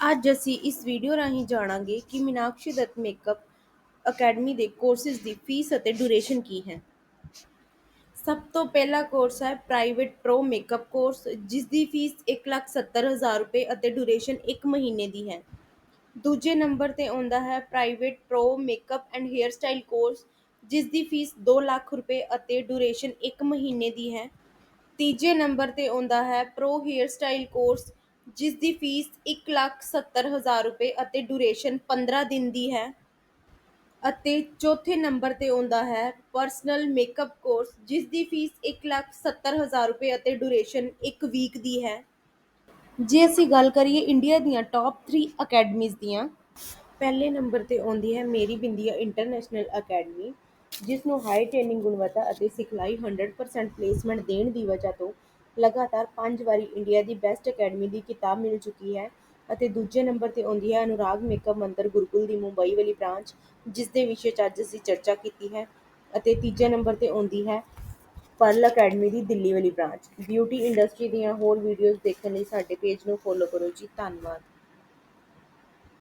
ਅੱਜ ਅਸੀਂ ਇਸ ਵੀਡੀਓ ਰਾਹੀਂ ਜਾਣਾਂਗੇ ਕਿ ਮੀਨਾਕਸ਼ੀ ਦੱਤ ਮੇਕਅਪ ਅਕੈਡਮੀ ਦੇ ਕੋਰਸਿਸ ਦੀ ਫੀਸ ਅਤੇ ਡਿਊਰੇਸ਼ਨ ਕੀ ਹੈ। ਸਭ ਤੋਂ ਪਹਿਲਾ ਕੋਰਸ ਹੈ ਪ੍ਰਾਈਵੇਟ ਪ੍ਰੋ ਮੇਕਅਪ ਕੋਰਸ ਜਿਸ ਦੀ ਫੀਸ 1,70,000 ਰੁਪਏ ਅਤੇ ਡਿਊਰੇਸ਼ਨ 1 ਮਹੀਨੇ ਦੀ ਹੈ। ਦੂਜੇ ਨੰਬਰ ਤੇ ਆਉਂਦਾ ਹੈ private pro makeup and hair style course ਜਿਸ ਦੀ ਫੀਸ 2 ਲੱਖ ਰੁਪਏ ਅਤੇ ਡਿਊਰੇਸ਼ਨ 1 ਮਹੀਨੇ ਦੀ ਹੈ। ਤੀਜੇ ਨੰਬਰ ਤੇ ਆਉਂਦਾ ਹੈ ਪ੍ਰੋ ਹੇਅਰ ਸਟਾਈਲ ਕੋਰਸ ਜਿਸ ਦੀ ਫੀਸ 1,70,000 ਰੁਪਏ ਅਤੇ ਡਿਊਰੇਸ਼ਨ 15 ਦਿਨ ਦੀ ਹੈ ਅਤੇ ਚੌਥੇ ਨੰਬਰ ਤੇ ਆਉਂਦਾ ਹੈ ਪਰਸਨਲ ਮੇਕਅਪ ਕੋਰਸ ਜਿਸ ਦੀ ਫੀਸ 1,70,000 ਰੁਪਏ ਅਤੇ ਡਿਊਰੇਸ਼ਨ 1 ਵੀਕ ਦੀ ਹੈ। ਜੇ ਅਸੀਂ ਗੱਲ ਕਰੀਏ ਇੰਡੀਆ ਦੀਆਂ ਟੌਪ 3 ਅਕੈਡਮੀਜ਼ ਦੀਆਂ ਪਹਿਲੇ ਨੰਬਰ ਤੇ ਆਉਂਦੀ ਹੈ ਮੇਰੀ ਬਿੰਦੀਆ ਇੰਟਰਨੈਸ਼ਨਲ ਅਕੈਡਮੀ ਜਿਸ ਨੂੰ ਹਾਈ ਟ੍ਰੇਨਿੰਗ ਗੁਣਵੱਤਾ ਅਤੇ ਸਿਖਲਾਈ 100% ਪਲੇਸਮੈਂਟ ਦੇਣ ਦੀ ਵਜ੍ਹਾ ਤੋਂ ਲਗਾਤਾਰ ਪੰਜ ਵਾਰੀ ਇੰਡੀਆ ਦੀ ਬੈਸਟ ਅਕੈਡਮੀ ਦੀ ਕਿਤਾਬ ਮਿਲ ਚੁੱਕੀ ਹੈ ਅਤੇ ਦੂਜੇ ਨੰਬਰ ਤੇ ਆਉਂਦੀ ਹੈ ਅਨੁਰਾਗ ਮੇਕਅਪ ਮੰਦਰ ਗੁਰੂਕੁਲ ਦੀ ਮੁੰਬਈ ਵਾਲੀ ਬ੍ਰਾਂਚ, ਜਿਸ ਦੇ ਵਿਸ਼ੇ 'ਚ ਅੱਜ ਅਸੀਂ ਚਰਚਾ ਕੀਤੀ ਹੈ ਅਤੇ ਤੀਜੇ ਨੰਬਰ ਤੇ ਆਉਂਦੀ ਹੈ ਪਰਲ ਅਕੈਡਮੀ ਦੀ ਦਿੱਲੀ ਵਾਲੀ ਬ੍ਰਾਂਚ। ਬਿਊਟੀ ਇੰਡਸਟਰੀ ਦੀਆਂ ਹੋਰ ਵੀਡੀਓਜ਼ ਦੇਖਣ ਲਈ ਸਾਡੇ ਪੇਜ ਨੂੰ ਫੋਲੋ ਕਰੋ ਜੀ। ਧੰਨਵਾਦ।